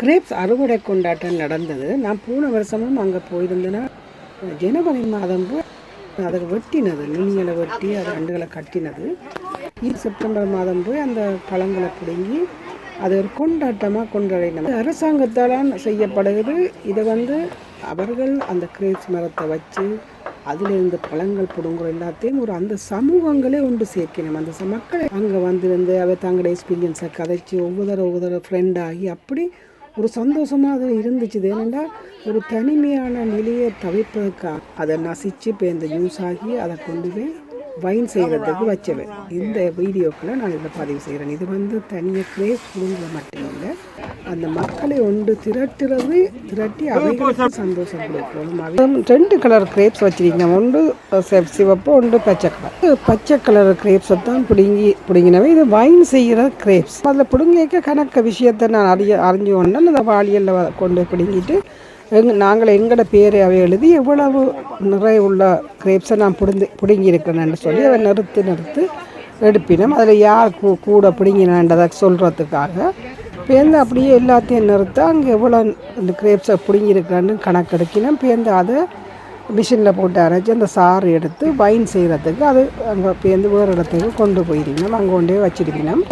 Grapes அறுவடை கொண்டாட்டம் நடந்தது. நான் போன வருஷமும் அங்கே போயிருந்தேன்னா ஜனவரி மாதம் போய் அதை வெட்டினது. நுனிகளை வெட்டி அது அண்டுகளை கட்டினது. இது செப்டம்பர் மாதம் போய் அந்த பழங்களை பிடுங்கி அது ஒரு கொண்டாட்டமாக கொண்டாடினோம் அரசாங்கத்தால் செய்யப்படுகிறது. இதை வந்து அவர்கள் அந்த கிரேப்ஸ் மரத்தை வச்சு அதிலிருந்து பழங்கள் பிடுங்குற எல்லாத்தையும் ஒரு அந்த சமூகங்களே ஒன்று சேர்க்கணும். அந்த மக்கள் மக்களை அங்கே வந்திருந்து அவை தங்களுடைய எக்ஸ்பீரியன்ஸை கதைச்சி ஒவ்வொரு ஒவ்வொரு ஃப்ரெண்ட் ஆகி அப்படி ஒரு சந்தோஷமாக அது இருந்துச்சு ஏனெண்டா ஒரு தனிமையான நிலையை தவிர்ப்பதற்காக அதை நசிச்சு இப்போ இந்த யூஸ் ஆகி அதை கொண்டு போய் வைன் செய்கிறதுக்கு வச்சவன். இந்த வீடியோக்குள்ள நான் இதை பதிவு செய்கிறேன் இது வந்து தனியாக கிரேஸ் குடும்பம் மட்டும் இல்லை. அந்த மக்களை ஒன்று திரட்டுறது திரட்டி அவைகளுக்கு சந்தோஷம் கொடுக்கணும். ரெண்டு கலர் கிரேப்ஸ் வச்சிருக்கீங்க ஒன்று சிவப்பு ஒன்று பச்சை கலர் பச்சை கலர் கிரேப்ஸை தான் பிடுங்கி பிடுங்கினவை. இது வைன் செய்கிற கிரேப்ஸ் அதில் பிடுங்கிக்க கணக்க விஷயத்தை நான் அறிய அறிஞ்சு கொண்டேன். அந்த வாளியலில் கொண்டு பிடுங்கிட்டு எங் நாங்கள் எங்களோட பேரை அவை எழுதி எவ்வளவு நிறைய உள்ள கிரேப்ஸை நான் பிடுங்கி பிடுங்கியிருக்கிறேன்னு சொல்லி அவன் நிறுத்து நிறுத்து எடுப்பினோம் அதில் யார் கூ கூட பிடுங்கினான்றதை சொல்கிறதுக்காக பேருந்து அப்படியே எல்லாத்தையும் நிறுத்த அங்கே எவ்வளோ இந்த கிரேப்ஸை பிடுங்கியிருக்கிறான்னு கணக்கெடுக்கினோம். பேருந்து அதை மிஷினில் போட்டு அரைச்சி அந்த சாறு எடுத்து வைன் செய்கிறதுக்கு அது அங்கே பேருந்து வேறு இடத்துக்கு கொண்டு போயிருக்கணும் அங்கே கொண்டே வச்சிருக்கணும்